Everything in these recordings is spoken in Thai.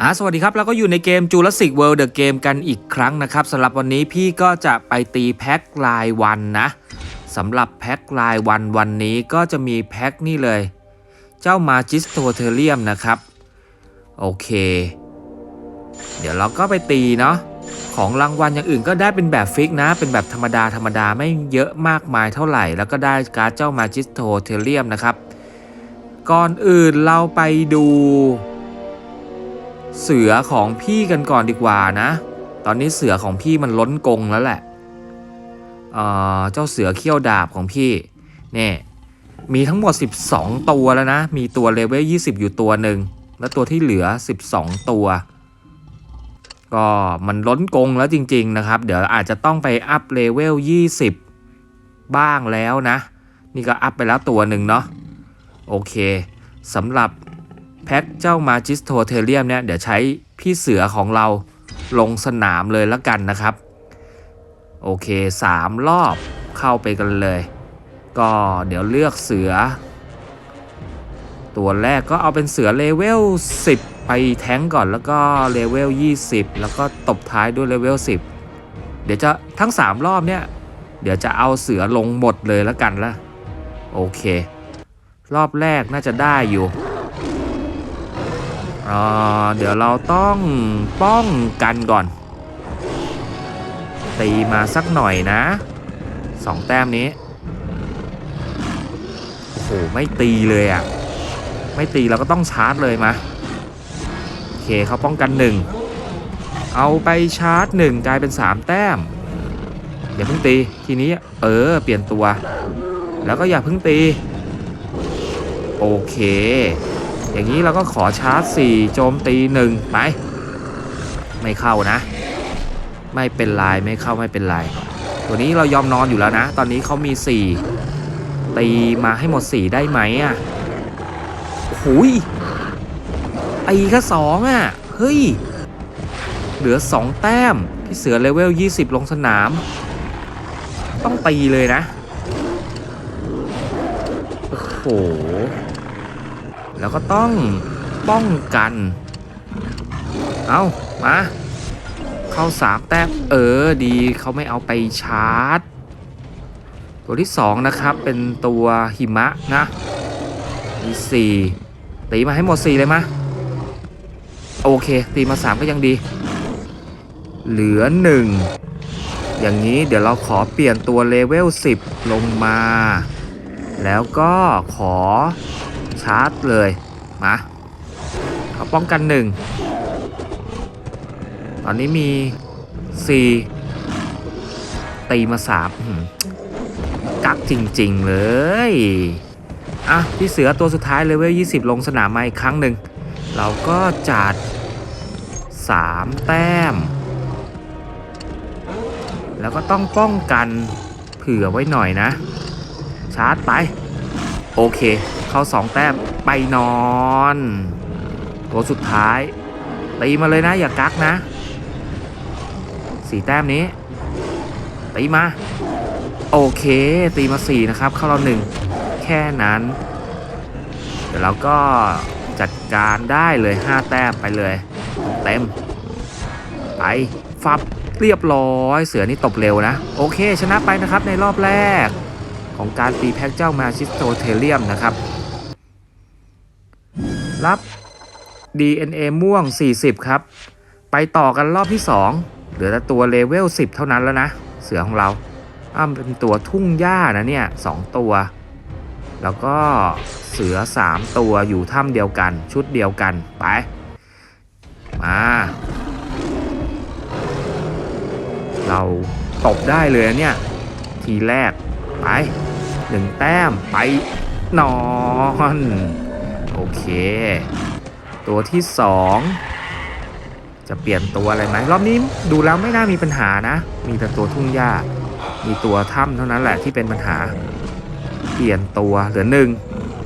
อ่าสวัสดีครับเราก็อยู่ในเกม Jurassic World The Game กันอีกครั้งนะครับสำหรับวันนี้พี่ก็จะไปตีแพ็ครายวันนะสำหรับแพ็ครายวันวันนี้ก็จะมีแพ็คนี่เลย เจ้ามาจิสโตเทเรียมนะครับ โอเค เดี๋ยวเราก็ไปตีเนาะ ของรางวัลอย่างอื่นก็ได้เป็นแบบฟิกนะ เป็นแบบธรรมดาธรรมดาไม่เยอะมากมายเท่าไหร่ แล้วก็ได้การ์ดเจ้ามาจิสโตเทเรียมนะครับ ก่อนอื่นเราไปดู เสือของพี่กันก่อนดีกว่านะ ตอนนี้เสือของพี่มันล้นกงแล้วแหละเออเจ้าเสือเขี้ยวดาบของพี่เนี่ยมีทั้งหมด 12 ตัวแล้วนะ มีตัวเลเวล 20 อยู่ตัวหนึ่ง แล้วตัวที่เหลือ 12 ตัว ก็มันล้นกรงแล้วจริง ๆ นะครับ เดี๋ยวอาจจะต้องไปอัพเลเวล 20 บ้างแล้วนะ นี่ก็อัพไปแล้วตัวหนึ่งเนาะโอเคสำหรับแพ็คเจ้ามาจิสโทเทเรียมเนี่ย เดี๋ยวใช้พี่เสือของเราลงสนามเลยละกันนะครับ โอเค 3 รอบเข้าไปกันเลย ก็เดี๋ยวเลือกเสือ ตัวแรกก็เอาเป็นเสือเลเวล10 ไปแท้งก่อนแล้วก็เลเวล 20 แล้วก็ตบท้ายด้วยเลเวล 10 เดี๋ยวจะทั้ง 3 รอบเนี่ย เดี๋ยวจะเอาเสือลงหมดเลยและกันละโอเค รอบแรกน่าจะได้อยู่อ่าเดี๋ยวเราต้องป้องกันก่อน ตีมาสักหน่อยนะสองแต้มนี้โอ้โหไม่ตีเลยอะ่ะ ไม่ตีเราก็ต้องชาร์จเลยมา เคเขาป้องกันหนึ่งเอาไปชาร์จหนึ่งกลายเป็น 3 แต้ม อย่าเพิ่งตีทีนี้เออ เปลี่ยนตัว แล้วก็อย่าเพิ่งตี โอเค อย่างนี้เราก็ขอชาร์จ 4 โจมตี 1 ไป ไม่เข้านะ ไม่เป็นไรไม่เข้าไม่เป็นไร ตัวนี้เรายอมนอนอยู่แล้วนะ ตอนนี้เขามี 4 ตีมาให้หมด 4 ได้ไหมอะหุย ตีแค่สองอะ เฮ้ย เหลือ 2 แต้ม พี่เสือเลเวล 20 ลงสนาม ต้องตีเลยนะ โอ้โห แล้วก็ต้องป้องกัน เอามา เข้าสามแต้ม เออ ดีเขาไม่เอาไปชาร์จ ตัวที่สองนะครับ เป็นตัวหิมะนะมีสี่ตีมาให้หมดสี่เลยมะ โอเค ตีมาสามก็ยังดี เหลือหนึ่งอย่างนี้เดี๋ยวเราขอเปลี่ยนตัวเลเวล 10 ลงมา แล้วก็ขอชาร์จเลย มาเขาป้องกันหนึ่งตอนนี้มี 4 ตีมาสามอื้อหือกักจริง ๆ เลยอะพี่เสือตัวสุดท้ายเลเวล 20 ลงสนามมาอีกครั้งหนึ่งเราก็จัด 3 แต้ม แล้วก็ต้องป้องกันเผื่อไว้หน่อยนะ ชาร์จไป โอเค เข้าสองแต้มไปนอนตัวสุดท้ายตีมาเลยนะอย่ากักนะสี่แต้มนี้ตีมา โอเค ตีมาสี่นะครับ เข้าเราหนึ่งแค่นั้น เดี๋ยวเราก็จัดการได้เลยห้าแต้มไปเลย เต็ม ไปฟับเรียบร้อย เสือนี่ตบเร็วนะ โอเค ชนะไปนะครับในรอบแรก ของการตีแพ็กเจ้ามาชิสโตเทเรียมนะครับ รับ DNA ม่วง 40 ครับ ไปต่อกันรอบที่ 2 เหลือแต่ตัวเลเวล 10 เท่านั้นแล้วนะ เสือของเราอ้าเป็นตัวทุ่งหญ้านะเนี่ย2ตัว แล้วก็เสือ 3 ตัวอยู่ถ้ำเดียวกัน ชุดเดียวกันไป มา เราตบได้เลยเนี่ย ทีแรก ไปหนึ่งแต้มไปนอน โอเค ตัวที่สองจะเปลี่ยนตัวอะไรไหมรอบนี้ดูแล้วไม่น่ามีปัญหานะ มีแต่ตัวทุ่งหญ้า มีตัวถ้ำเท่านั้นแหละที่เป็นปัญหา เปลี่ยนตัวเหลือหนึ่ง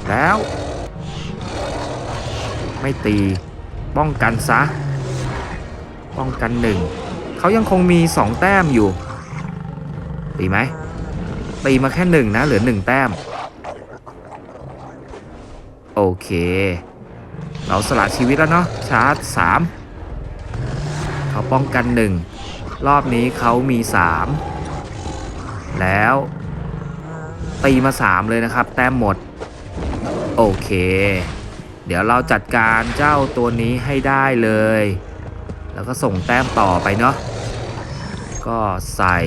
แล้ว ไม่ตี ป้องกันซะ ป้องกันหนึ่งเขายังคงมีสองแต้มอยู่ตีไหมตีมาแค่หนึ่งนะ เหลือหนึ่งแต้ม โอเค เราสละชีวิตแล้วเนาะชาร์จสามเขาป้องกันหนึ่งรอบนี้เขามีสามแล้วตีมาสามเลยนะครับ แต้มหมด โอเค เดี๋ยวเราจัดการเจ้าตัวนี้ให้ได้เลย แล้วก็ส่งแต้มต่อไปเนาะก็ใส่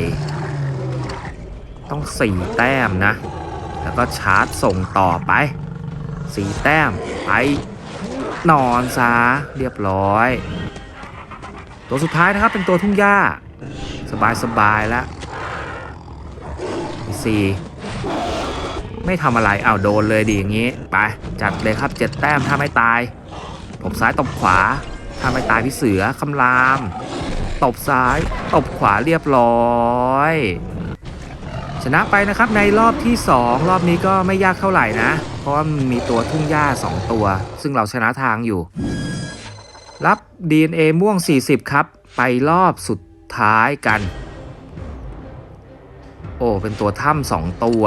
ต้องสี่แต้มนะ แล้วก็ชาร์จส่งต่อไปสี่แต้มไปนอนซะเรียบร้อย ตัวสุดท้ายนะครับเป็นตัวทุ่งหญ้า สบายสบายแล้วสี่ไม่ทำอะไรอ้าวโดนเลยดีอย่างนี้ ไป จัดเลยครับเจ็ดแต้มถ้าไม่ตายตบซ้ายตบขวา ถ้าไม่ตายพี่เสือคำราม ตบซ้าย ตบขวาเรียบร้อย ชนะไปนะครับในรอบที่ 2 รอบนี้ก็ไม่ยากเท่าไหร่นะ เพราะว่ามันมีตัวทุ่งหญ้า 2 ตัว ซึ่งเราชนะทางอยู่ รับ DNA ม่วง 40 ครับ ไปรอบสุดท้ายกัน โอ้ เป็นตัวถ้ำสองตัว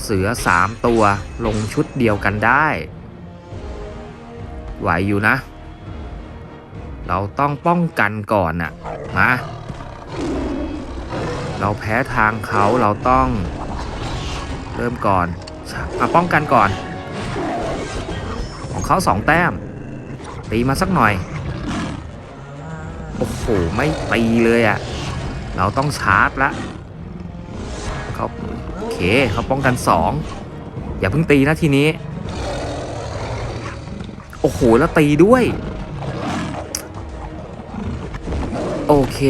เสือ3ตัวลงชุดเดียวกันได้ ไหวอยู่นะ เราต้องป้องกันก่อนน่ะมาเราแพ้ทางเขาเราต้อง เริ่มก่อนมาป้องกันก่อน ของเขาสองแต้ม ตีมาสักหน่อย โอ้โห ไม่ตีเลยอะ่ะ เราต้องชาร์จละเขาโอเคเขาป้องกันสองอย่าเพิ่งตีนะทีนี้ โอ้โห แล้วตีด้วย โอเค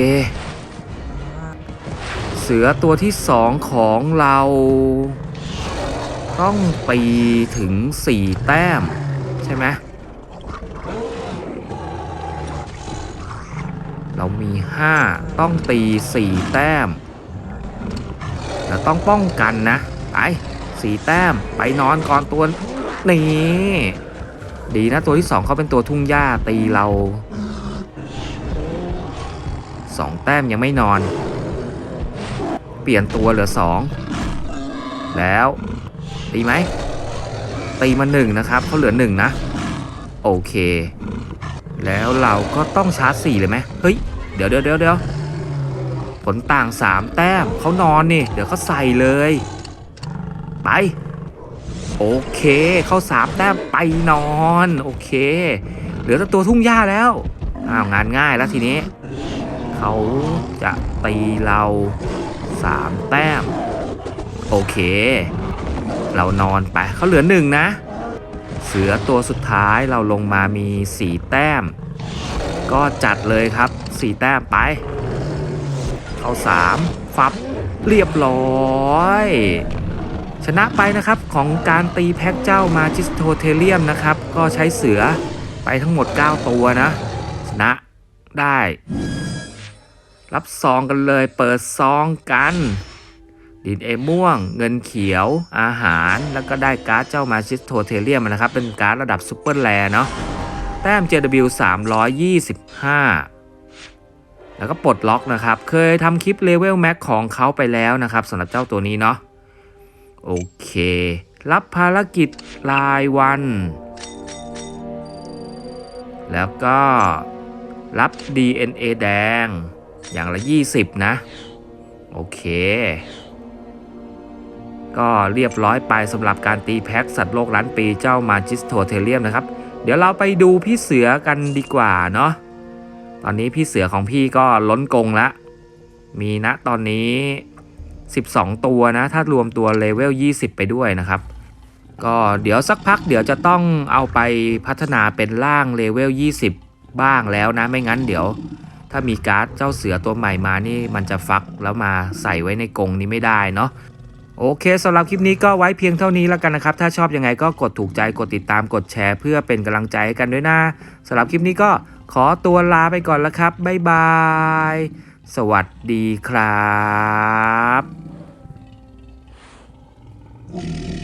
เสือตัวที่สองของเรา ต้องตีถึง4แต้ม ใช่ไหมเรามี 5 ต้องตี 4 แต้มแล้วต้องป้องกันนะ ไป 4 แต้ม ไปนอนก่อนตัวนี่ ดีนะตัวที่2เขาเป็นตัวทุ่งหญ้าตีเรา2แต้มยังไม่นอน เปลี่ยนตัวเหลือ2แล้วตีไหมตีมาหนึ่งนะครับเขาเหลือหนึ่งนะ โอเค แล้วเราก็ต้องชาร์จสี่เลยไหมเฮ้ย เดี๋ยวเดี๋ยวเดี๋ยวผลต่างสามแต้มเขานอนนี่ เดี๋ยวเขาใส่เลย ไป โอเค เข้าสามแต้มไปนอน โอเค เหลือแต่ตัวทุ่งหญ้าแล้วอ้าวงานง่ายแล้วทีนี้ เขาจะตีเราสามแต้ม โอเค เรานอนไปเขาเหลือหนึ่งนะ เสือตัวสุดท้ายเราลงมามีสี่แต้ม ก็จัดเลยครับสี่แต้มไป เข้าสามฟับเรียบร้อย ชนะไปนะครับของการตีแพ็กเจ้ามาจิสโทเทเลียมนะครับ ก็ใช้เสือไปทั้งหมด 9 ตัวนะ ชนะได้ รับซองกันเลยเปิดซองกัน ดินเอม่วง เงินเขียวอาหารแล้วก็ได้การ์ดเจ้ามาชิสโทเทเลียมนะครับ เป็นการ์ดระดับซูเปอร์แรเนาะแต้ม JW 325 แล้วก็ปลดล็อกนะครับ เคยทำคลิปเลเวลแม็กของเขาไปแล้วนะครับสำหรับเจ้าตัวนี้เนาะ โอเค รับภารกิจรายวัน แล้วก็รับ DNA แดง อย่างละ 20 นะ โอเค ก็เรียบร้อยไปสำหรับการตีแพ็กสัตว์โลกล้านปีเจ้ามาจิสโทเทเลียมนะครับ เดี๋ยวเราไปดูพี่เสือกันดีกว่าเนาะตอนนี้พี่เสือของพี่ก็ล้นกงละ มีนะตอนนี้ 12 ตัวนะ ถ้ารวมตัวเลเวล 20 ไปด้วยนะครับ ก็เดี๋ยวสักพักเดี๋ยวจะต้องเอาไปพัฒนาเป็นร่างเลเวล 20 บ้างแล้วนะ ไม่งั้นเดี๋ยว ถ้ามีการ์ดเจ้าเสือตัวใหม่มานี่มันจะฟักแล้วมาใส่ไว้ในกรงนี้ไม่ได้เนาะโอเคสำหรับคลิปนี้ก็ไว้เพียงเท่านี้แล้วกันนะครับ ถ้าชอบยังไงก็กดถูกใจกดติดตามกดแชร์ เพื่อเป็นกำลังใจให้กันด้วยนะสำหรับคลิปนี้ก็ขอตัวลาไปก่อนแล้วครับ บ๊ายบาย สวัสดีครับ Thank you.